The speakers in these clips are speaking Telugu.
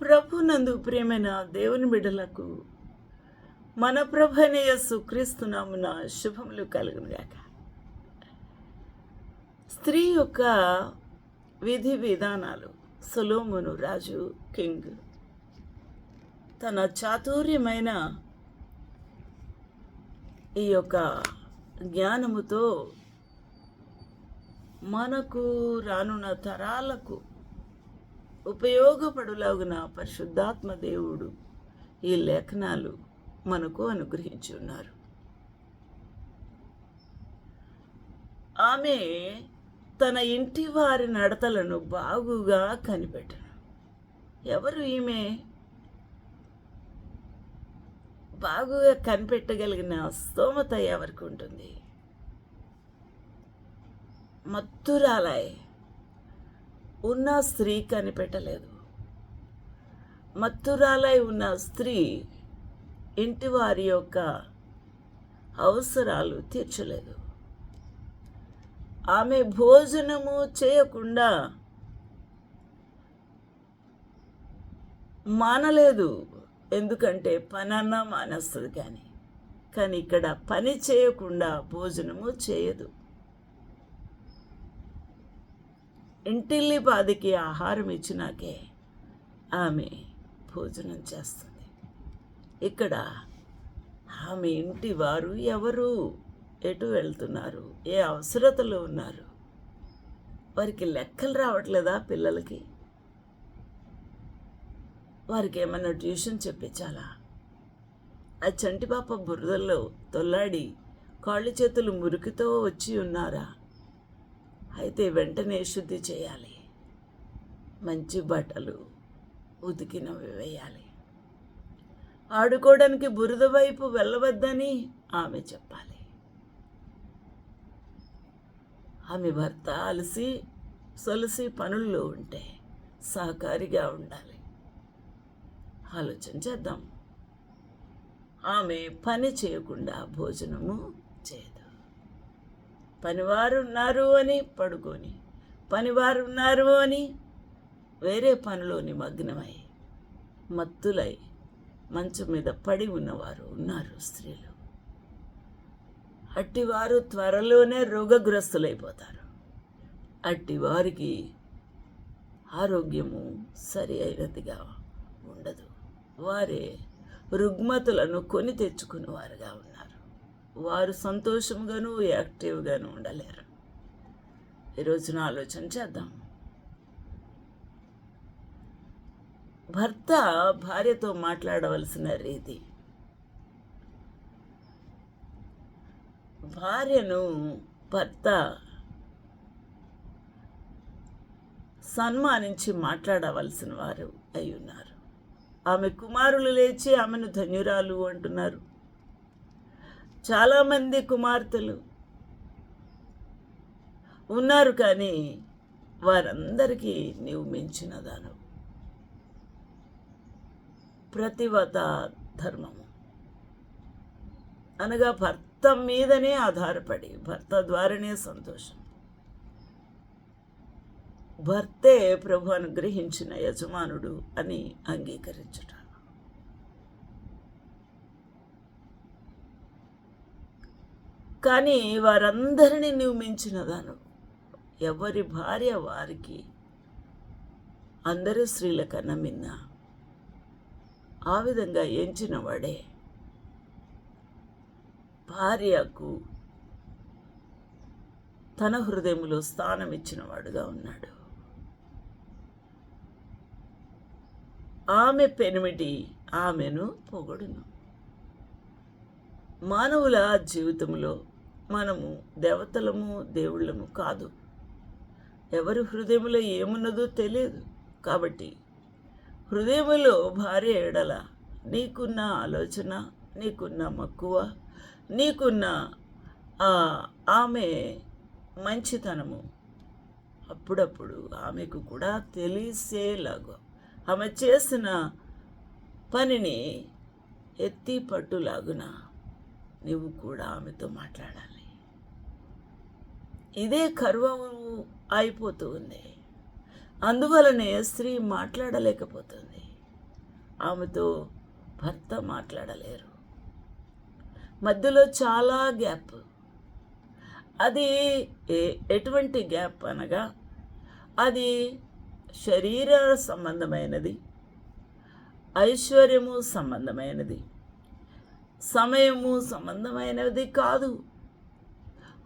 ప్రభునందు ప్రేమైన దేవుని బిడ్డలకు మన ప్రభైన యేసు శుభములు కలుగునుగాక. స్త్రీ యొక్క విధి విధానాలు సొలోమును రాజు కింగ్ తన చాతుర్యమైన ఈ యొక్క జ్ఞానముతో మనకు రానున్న తరాలకు ఉపయోగపడులాగున పరిశుద్ధాత్మ దేవుడు ఈ లేఖనాలు మనకు అనుగ్రహించి ఉన్నారు ఆమె తన ఇంటి వారి నడతలను బాగుగా కనిపెట్టను. ఎవరు ఈమె? బాగుగా కనిపెట్టగలిగిన స్తోమత ఎవరికి ఉంటుంది? మత్తురాలాయ్. ఉన్న స్త్రీ కనిపెట్టలేదు. మత్తురాలై ఉన్న స్త్రీ ఇంటి వారి యొక్క అవసరాలు తీర్చలేదు. ఆమె భోజనము చేయకుండా మానలేదు. ఎందుకంటే పనన్నా మానేస్తుంది కానీ కానీ ఇక్కడ పని చేయకుండా భోజనము చేయదు. ఇంటిల్లి పాదికి ఆహారం ఇచ్చినాకే ఆమె భోజనం చేస్తుంది. ఇక్కడ ఆమె ఇంటి వారు ఎవరు? ఎటు వెళ్తున్నారు? ఏ అవసరతలో ఉన్నారు? వారికి లెక్కలు రావట్లేదా పిల్లలకి? వారికి ఏమన్నా ట్యూషన్ చెప్పించాలా? ఆ చంటి పాప బురదల్లో తొల్లాడి కాళ్ళు చేతులు మురికితో వచ్చి ఉన్నారా? అయితే వెంటనే శుద్ధి చేయాలి. మంచి బట్టలు ఉతికినవి వేయాలి. ఆడుకోవడానికి బురద వైపు వెళ్ళవద్దని ఆమె చెప్పాలి. ఆమె భర్త అలసి సొలసి పనుల్లో ఉంటే సహకారిగా ఉండాలి. ఆలోచన చేద్దాం. ఆమె పని చేయకుండా భోజనము చేయదు. పనివారు ఉన్నారు అని పడుకొని పనివారు ఉన్నారు అని వేరే పనిలో నిమగ్నమై మత్తులై మంచం మీద పడి ఉన్నవారు ఉన్నారు స్త్రీలు. అట్టివారు త్వరలోనే రోగగ్రస్తులైపోతారు. అట్టివారికి ఆరోగ్యము సరి అయినదిగా ఉండదు. వారే రుగ్మతులను కొని తెచ్చుకునేవారుగా ఉన్నారు. వారు సంతోషంగాను యాక్టివ్గాను ఉండలేరు. ఈరోజున ఆలోచన చేద్దాం. భర్త భార్యతో మాట్లాడవలసిన రీతి. భార్యను భర్త సన్మానించి మాట్లాడవలసిన వారు అయి ఉన్నారు. ఆమె కుమారులు లేచి ఆమెను ధన్యురాలు అంటున్నారు. చాలామంది కుమార్తెలు ఉన్నారు కానీ వారందరికీ నీవు మించిన దానం. ప్రతివత ధర్మము. అనగా భర్త మీదనే ఆధారపడి భర్త ద్వారానే సంతోషం. భర్తే ప్రభు అనుగ్రహించిన యజమానుడు అని అంగీకరించటం. కానీ వారందరినీ నువ్వు మించినదాను ఎవరి భార్య వారికి అందరూ స్త్రీల కన్నా మిన్న. ఆ విధంగా ఎంచిన వాడే భార్యకు తన హృదయంలో స్థానం ఇచ్చినవాడుగా ఉన్నాడు. ఆమె పెనిమిటి ఆమెను పొగడును. మానవుల జీవితంలో మనము దేవతలము దేవుళ్ళము కాదు. ఎవరి హృదయంలో ఏమున్నదో తెలియదు. కాబట్టి హృదయములో భార్య ఎడల నీకున్న ఆలోచన నీకున్న మక్కువ నీకున్న ఆమె మంచితనము అప్పుడప్పుడు ఆమెకు కూడా తెలిసేలాగా ఆమె చేసిన పనిని ఎత్తి పట్టులాగునా నువ్వు కూడా ఆమెతో మాట్లాడాలి. ఇదే కర్వము అయిపోతూ ఉంది అందువలనే స్త్రీ మాట్లాడలేకపోతుంది. ఆమెతో భర్త మాట్లాడలేరు. మధ్యలో చాలా గ్యాప్. అది ఏ- ఎటువంటి గ్యాప్ అనగా అది శరీర సంబంధమైనది ఐశ్వర్యము సంబంధమైనది. సమయము సంబంధమైనది కాదు.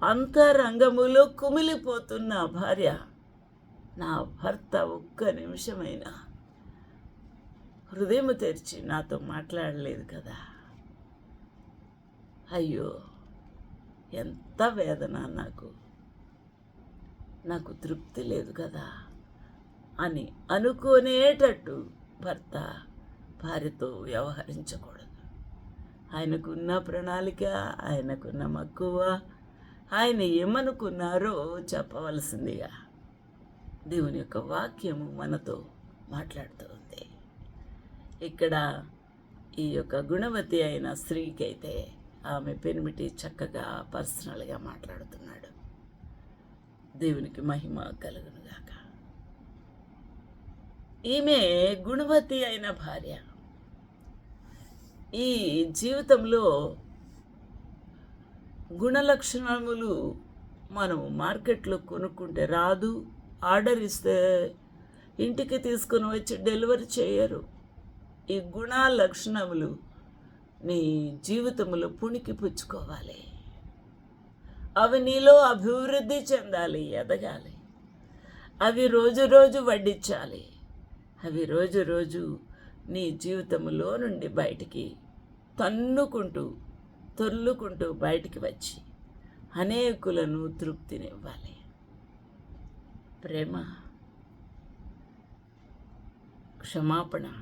అంతరంగములో కుమిలిపోతున్న భార్య నా భర్త ఒక్క నిమిషమైనా హృదయం తెరిచి నాతో మాట్లాడలేదు కదా. అయ్యో ఎంత వేదన నాకు. నాకు తృప్తి లేదు కదా అని అనుకునేటట్టు భర్త భార్యతో వ్యవహరించకూడదు. ఆయనకున్న ప్రణాళిక ఆయనకున్న మక్కువ ఆయన ఏమనుకున్నారో చెప్పవలసిందిగా దేవుని యొక్క వాక్యము మనతో మాట్లాడుతూ ఉంది. ఇక్కడ ఈ యొక్క గుణవతి అయిన స్త్రీకి అయితే ఆమె పెనిమిటి చక్కగా పర్సనల్గా మాట్లాడుతున్నాడు. దేవునికి మహిమ కలుగునుగాక. ఈమె గుణవతి అయిన భార్య. ఈ జీవితంలో గుణలక్షణములు మనం మార్కెట్లో కొనుక్కుంటే రాదు. ఆర్డర్ ఇస్తే ఇంటికి తీసుకొని వచ్చి డెలివరీ చేయరు. ఈ గుణ లక్షణములు నీ జీవితంలో పుణికి పుచ్చుకోవాలి. అవి నీలో అభివృద్ధి చెందాలి ఎదగాలి. అవి రోజు రోజు వడ్డించాలి. అవి రోజు రోజు నీ జీవితంలో నుండి బయటికి తన్నుకుంటూ తొల్లుకుంటూ బయటికి వచ్చి అనేకులను తృప్తినివ్వాలి. ప్రేమ క్షమాపణ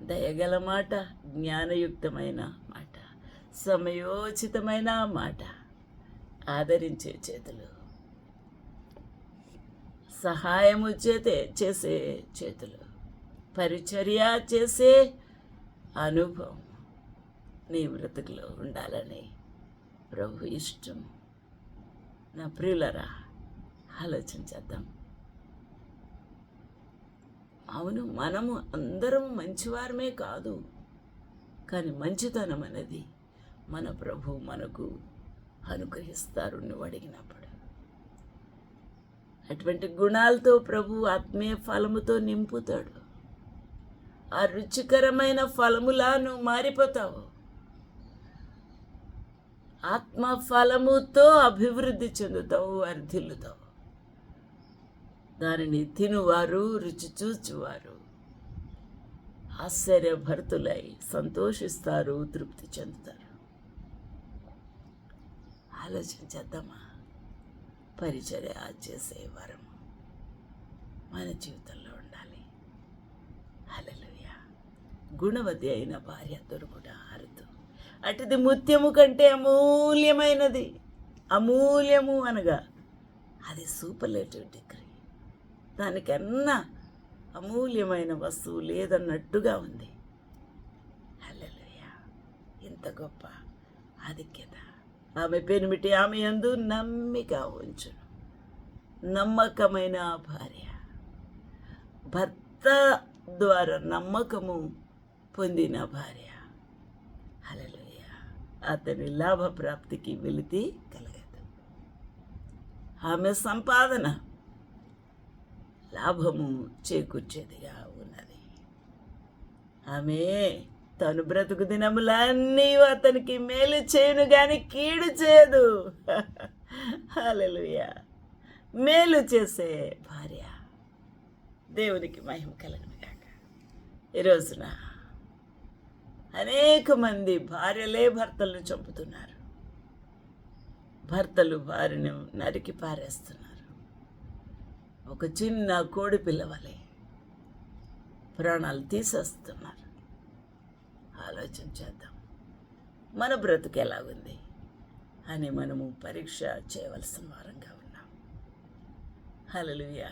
దయగల మాట జ్ఞానయుక్తమైన మాట సమయోచితమైన మాట ఆదరించే చేతులు సహాయము చేతే చేసే చేతులు. పరిచర్య చేసే అనుభవం నీ బ్రతుకులో ఉండాలని ప్రభు ఇష్టం. నా ప్రియులరా ఆలోచించేద్దాం అవును మనము అందరం మంచివారమే కాదు కానీ మంచితనం అనేది మన ప్రభు మనకు అనుగ్రహిస్తారు నువ్వు అడిగినప్పుడు. అటువంటి గుణాలతో ప్రభు ఆత్మీయ ఫలముతో నింపుతాడు. ఆ రుచికరమైన ఫలములా నువ్వు మారిపోతావు. ఆత్మ ఫలముతో అభివృద్ధి చెందుతావు వర్ధిల్లుతావు. దానిని తినువారు రుచి చూచువారు. ఆశ్చర్యభర్తులై సంతోషిస్తారు తృప్తి చెందుతారు. ఆలోచించేద్దామా పరిచర్య చేసే వరం మన జీవితంలో ఉండాలి. హల్లెలూయ. గుణవతి అయిన భార్య దొరుకుట అరుదు అటుది ముత్యము కంటే అమూల్యమైనది. అమూల్యము అనగా అది సూపర్లేటివ్ డిగ్రీ. దానికన్నా అమూల్యమైన వస్తువు లేదన్నట్టుగా ఉంది. హల్లెలూయ! ఇంత గొప్ప ఆధిక్యత. ఆమె పెనిమిటి ఆమె యందు నమ్మిక ఉంచును. నమ్మకమైన భార్య. భర్త ద్వారా నమ్మకము పొందిన భార్య. హల్లెలూయ. అతని లాభప్రాప్తికి వెలితి కలగదు. ఆమె సంపాదన లాభము చేకూర్చేదిగా ఉన్నది. ఆమె తను బ్రతుకు దినములన్నీ అతనికి మేలు చేయను గాని కీడు చేయదు. హలలుయ మేలు చేసే భార్య దేవునికి మహిమ కలగను కాక ఈ రోజున అనేక మంది భార్యలే భర్తలను చంపుతున్నారు. భర్తలు భార్యను నరికి పారేస్తున్నారు. ఒక చిన్న కోడి పిల్లవలే ప్రాణాలు తీసేస్తున్నారు. ఆలోచన చేద్దాం. మన బ్రతుకు ఎలాగుంది? అని మనము పరీక్ష చేయవలసిన వారంగా ఉన్నాం. హలలుయా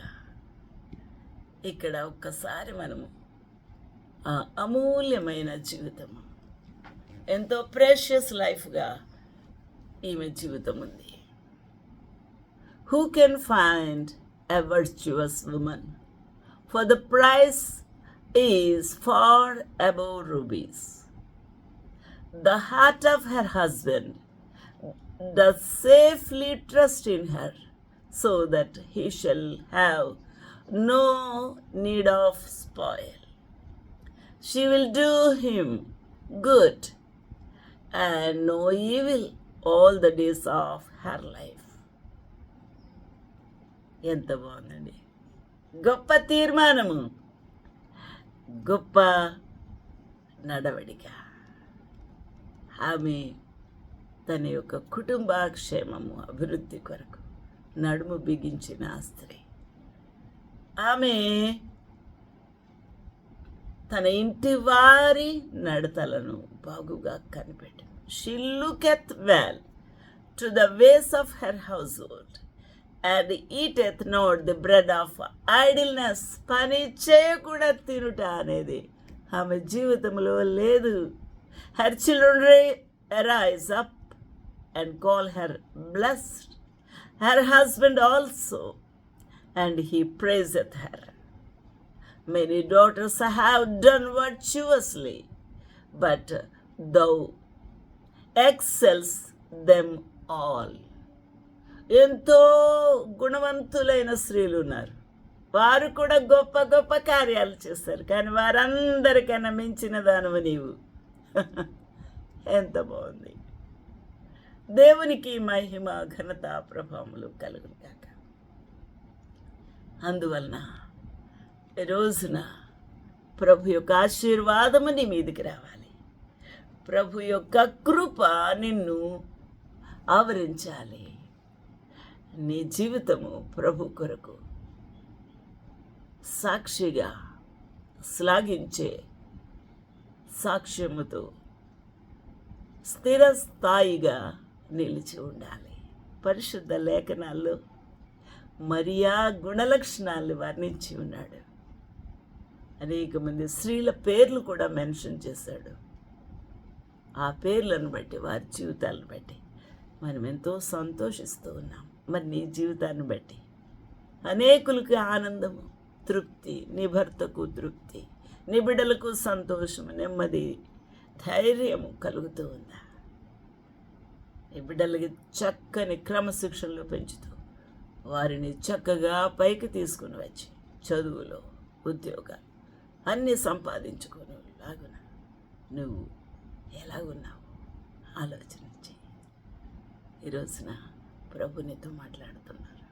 ఇక్కడ ఒక్కసారి మనము ఆ అమూల్యమైన జీవితము ఎంతో ప్రేషియస్ లైఫ్గా ఈమె జీవితం ఉంది Who can find a virtuous woman? For the price is far above rubies. The heart of her husband does safely trust in her, so that he shall have no need of spoil. She will do good and no no evil all the days of her life ఎంత బాగుందండి. గొప్ప తీర్మానము. గొప్ప నడవడిక. ఆమె తన యొక్క కుటుంబ క్షేమము అభివృద్ధి కొరకు నడుము బిగించిన స్త్రీ. ఆమె తన ఇంటి వారి నడతలను బాగుగా కనిపెట్టి she looketh well to the ways of her household and eateth not the bread of idleness పని చేయకుండా తినుట అనేది ఆమె జీవితంలో లేదు. Her children rise up and call her blessed her husband also and he praiseth her Many daughters have done virtuously, but thou excels them all. ఎంతో గుణవంతులైన స్త్రీలు ఉన్నారు. వారు కూడా గొప్ప గొప్ప కార్యాలు చేస్తారు. కానీ వారందరికన్నా మించిన దానవు నీవు. ఎంత బాగుంది. దేవునికి మహిమ ఘనత ప్రభావములు కలుగుతాక కాక అందువలన రోజున ప్రభు యొక్క ఆశీర్వాదము నీ మీదికి రావాలి. ప్రభు యొక్క కృప నిన్ను ఆవరించాలి. నీ జీవితము ప్రభు కొరకు సాక్షిగా శ్లాఘించే సాక్ష్యముతో స్థిరస్థాయిగా నిలిచి ఉండాలి. పరిశుద్ధ లేఖనాల్లో మరియా గుణలక్షణాలు వర్ణించి ఉన్నాడు. అనేక మంది స్త్రీల పేర్లు కూడా మెన్షన్ చేశాడు. ఆ పేర్లను బట్టి వారి జీవితాలను బట్టి మనం ఎంతో సంతోషిస్తూ ఉన్నాం. మరి నీ జీవితాన్ని బట్టి అనేకులకు ఆనందము తృప్తి నీ భర్తకు తృప్తి నీ బిడ్డలకు సంతోషం నెమ్మది ధైర్యము కలుగుతూ ఉందా? నీ బిడ్డలకి చక్కని క్రమశిక్షణలో పెంచుతూ వారిని చక్కగా పైకి తీసుకుని వచ్చి చదువులో ఉద్యోగాలు అన్నీ సంపాదించుకొని లాగున నువ్వు ఎలాగున్నావు ఆలోచన చెయ్యి. ఈ రోజున ప్రభు నీతో మాట్లాడుతున్నారు.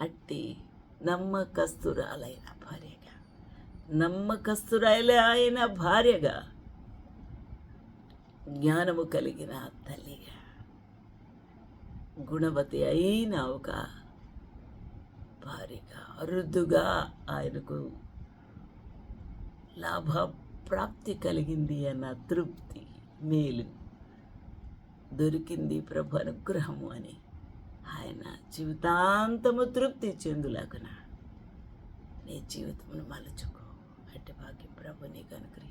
అట్టి నమ్మకస్తురాలైన భార్యగా నమ్మకస్తురాలైన భార్యగా జ్ఞానము కలిగిన తల్లిగా గుణవతి అయిన ఒక భార్యగా అరుదుగా ఆయనకు లాభ ప్రాప్తి కలిగింది అన్న తృప్తి మేలు. దొరికింది ప్రభు అనుగ్రహము అని ఆయన జీవితాంతము తృప్తి చెందులాగున నీ జీవితమును మలుచుకో. అట్టి భాగ్యం ప్రభు నీకు అనుగ్రహం.